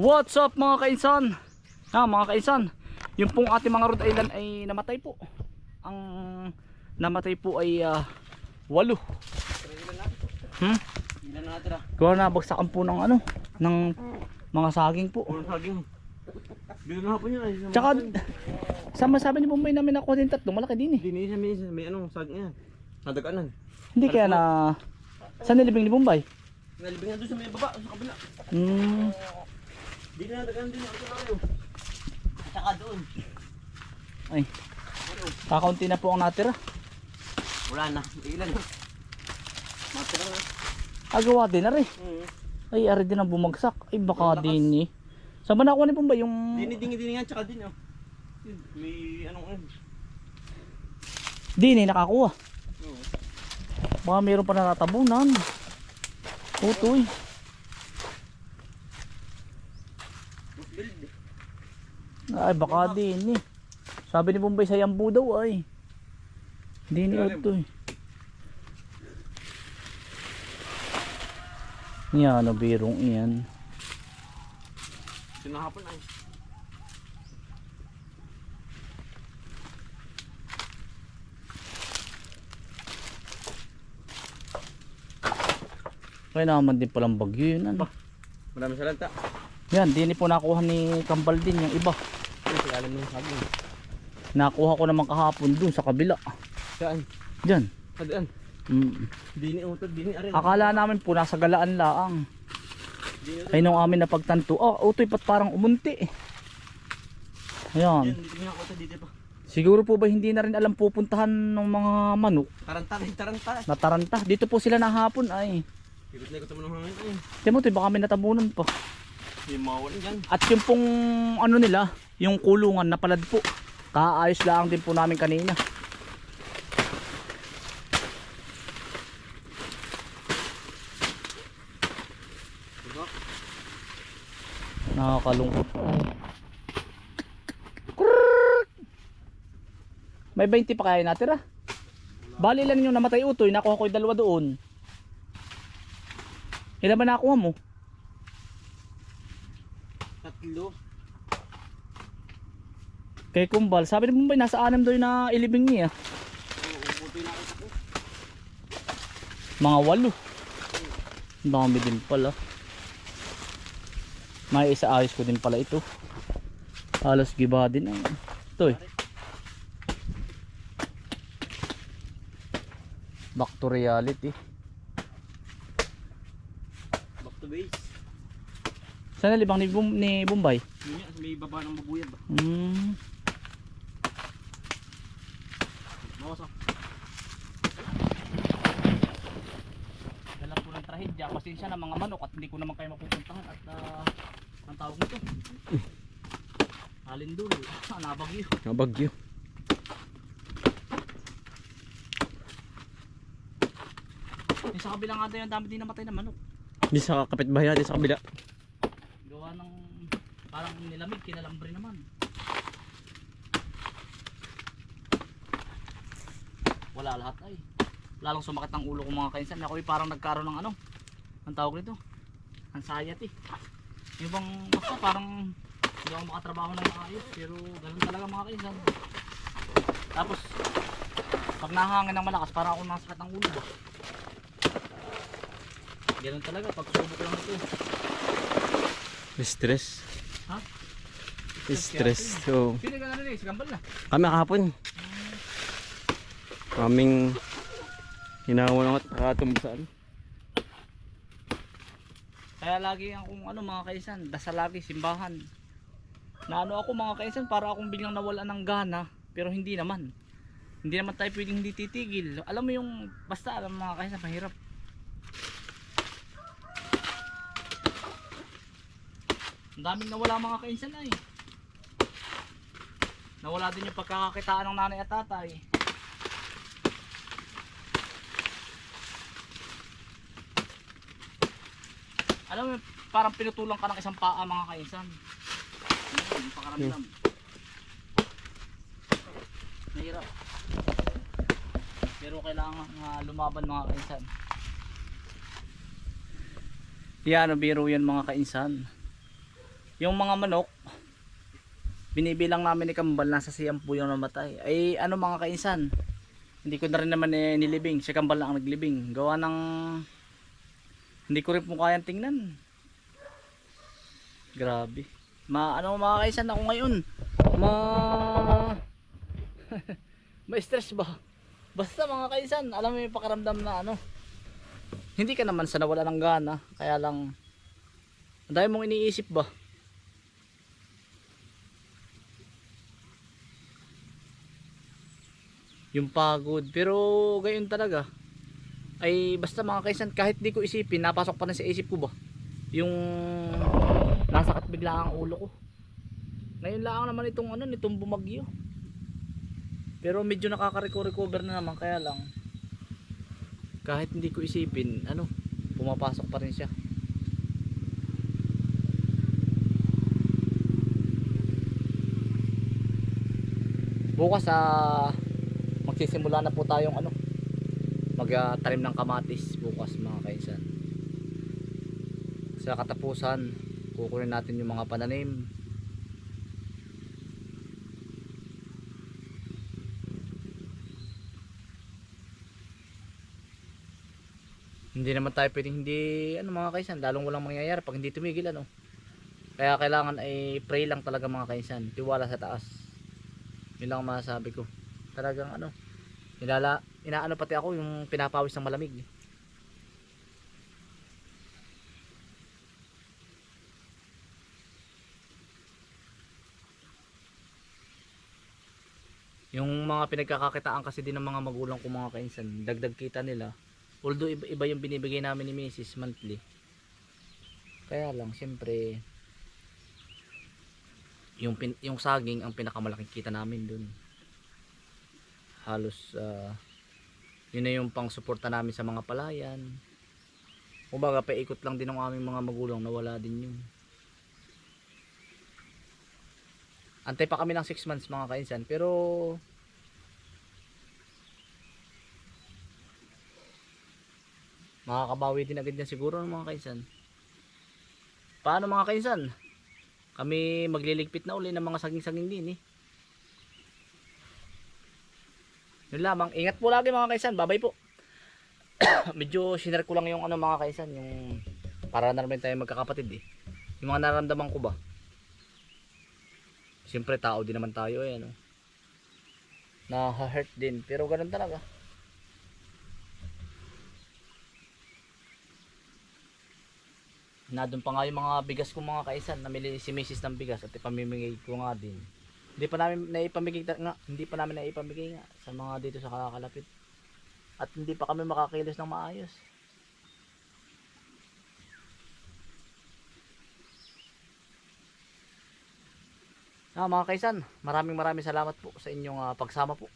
What's up mga kainsan? Ah, mga kainsan, yung pong ating mga Rhode Island ay namatay po. Ang namatay po ay walo. Hmm? Ilan na natin ah. Kaya nabagsakan po ng ano, ng mga saging po. Puro saging. Bilo na yun ay. Tsaka, sama sabi ni Bombay namin ako din tatlo, malaki din eh. Hindi niya may, may anong saging yan. Nadaganan. Hindi kaya na, saan nilibing ni Bombay? Nalibing na doon sa may baba, sa kabila. Hmm, Hindi na nadaganan din ako sa kayo. Tsaka doon. ay, kakaunti na po ang natira. Wala na. Ilan na. Matira na. Agawa din na rin. Hmm. Ay, ari din ang bumagsak. Ay, baka din eh. Saan ba nakuha ni Bombay yung... Dinidingi-dingi yan, tsaka din oh. Yun, May anong ano. Din eh, nakakuha. Oo. Baka mayroon pa natatabunan. Utoy. Build. Ay, baka din eh. Sabi ni Bombay sa Yambu daw ay. Hindi ni Ilalim. Utoy. Yan, ano birong iyan. Sinahapon ay. Kaya naman din palang bagyo yun. Ano? Marami sa lanta. Yan, din po nakuha ni Kambal din yung iba. Alam ng saging? Nakuha ko naman kahapon dun sa kabila. Saan? Diyan. Sadaan? Mm. Dini utod, dini arin. Akala namin po nasa galaan laang. Ay nung amin napagtanto, oh, utoy pat parang umunti. Ayan. Siguro po ba hindi na rin alam pupuntahan ng mga manok Taranta, taranta. na taranta. Dito po sila nahapon ay. Ikot na ikot ng hangin ay. Timote baka may natabunan pa. At yung pong ano nila, yung kulungan na palad po. Kaayos lang din po namin kanina. Nakakalungkot. May 20 pa kaya natira. Bali lang yung namatay utoy, nakuha ko yung dalawa doon. Ilan ba nakuha mo? Tatlo. Kay Kumbal, sabi ni Mumbay, nasa anim daw na ilibing niya. Mga walo. Ang dami din pala. May isa ayos ko din pala ito. Halos giba din eh. Ito eh. Back to reality. Back to base. Saan nalibang ni, Bum ni Bombay? Yun yan, may baba ng babuyad ba? Hmm. Ah. Dala po ng trahedya. Pasensya na mga manok at hindi ko naman kayo mapupuntahan at ah, ang tawag nito. Alindul. Ah, nabagyo. Nabagyo. Yung sa kabila nga daw yung dami din namatay na manok. Di sa kapitbahay natin sa kabila. Gawa ng parang nilamig, kinalambre naman. Wala lahat ay. Lalong sumakit ang ulo ko mga kainsan. Ako ay parang nagkaroon ng ano. Ang tawag nito? Anxiety. Yung bang basta parang hindi ako makatrabaho ng maayos. Pero ganun talaga mga kainsan. Tapos pag nahangin ng malakas parang ako nasakit ang ulo ba. Ganun talaga pag subok lang ito. Stress. Ha? Stress. So, Sino ka na rin? Si Gambal na. kami kahapon. Kaming hinawa ng at katumbasaan. Kaya lagi akong ano mga kaisan, dasal lagi simbahan. Na ano ako mga kaisan, para akong biglang nawala ng gana, pero hindi naman. Hindi naman tayo pwedeng hindi titigil. Alam mo yung, basta alam mga kaisan, mahirap. Ang daming nawala mga kaisan ay. Nawala din yung pagkakakitaan ng nanay at tatay. Alam mo, parang pinutulang ka ng isang paa mga kaisan. Yung pakaramdam. Mahirap. Pero kailangan nga lumaban mga kaisan. Yan, biro yan mga kainsan. yung mga manok, binibilang namin ni Kambal, nasa siyam po yung namatay. Ay ano mga kainsan, hindi ko na rin naman eh, nilibing, si Kambal lang ang naglibing. Gawa ng, hindi ko rin po kayang tingnan. Grabe. Ma, ano mga kainsan ako ngayon, ma, ma-stress ba? Basta mga kaisan, alam mo yung pakaramdam na ano. Hindi ka naman sa nawala ng gana, kaya lang ang mong iniisip ba? Yung pagod, pero gayon talaga. Ay basta mga kaisan, kahit di ko isipin, napasok pa rin sa isip ko ba? Yung nasakit bigla ang ulo ko. Ngayon lang naman itong ano, nitong bumagyo. Pero medyo nakaka-recover na naman kaya lang kahit hindi ko isipin, ano, pumapasok pa rin siya. Bukas sa magsisimula na po tayong ano, magtanim ng kamatis bukas mga kaisan. Sa katapusan, kukunin natin yung mga pananim. hindi naman tayo pwedeng hindi ano mga kaisan lalong walang mangyayari pag hindi tumigil ano kaya kailangan ay pray lang talaga mga kaisan tiwala sa taas yun lang ang masasabi ko talagang ano nilala inaano pati ako yung pinapawis ng malamig yung mga pinagkakakitaan kasi din ng mga magulang ko mga kainsan dagdag kita nila Although iba, iba yung binibigay namin ni Mrs. monthly. Kaya lang siyempre yung pin, yung saging ang pinakamalaking kita namin dun. Halos ah, yun na yung pang suporta namin sa mga palayan. Kumbaga paikot lang din ng aming mga magulang nawala din yun. Antay pa kami ng 6 months mga kainsan pero makakabawi din agad yan siguro ng mga kaisan paano mga kaisan kami magliligpit na uli ng mga saging-saging din eh yun lamang. Ingat po lagi mga kaisan. Babay po. Medyo sinare ko lang yung ano mga kaisan yung para na naman tayo magkakapatid eh. Yung mga nararamdaman ko ba? Siyempre tao din naman tayo eh ano? Na hurt din. Pero ganun talaga. Na doon pa nga yung mga bigas ko mga kaisan. Namili si Mrs. ng bigas at ipamimigay ko nga din hindi pa namin naipamigay nga hindi pa namin naipamigay nga sa mga dito sa kakalapit. At hindi pa kami makakilos ng maayos. Ah, mga kaisan, maraming maraming salamat po sa inyong ah, pagsama po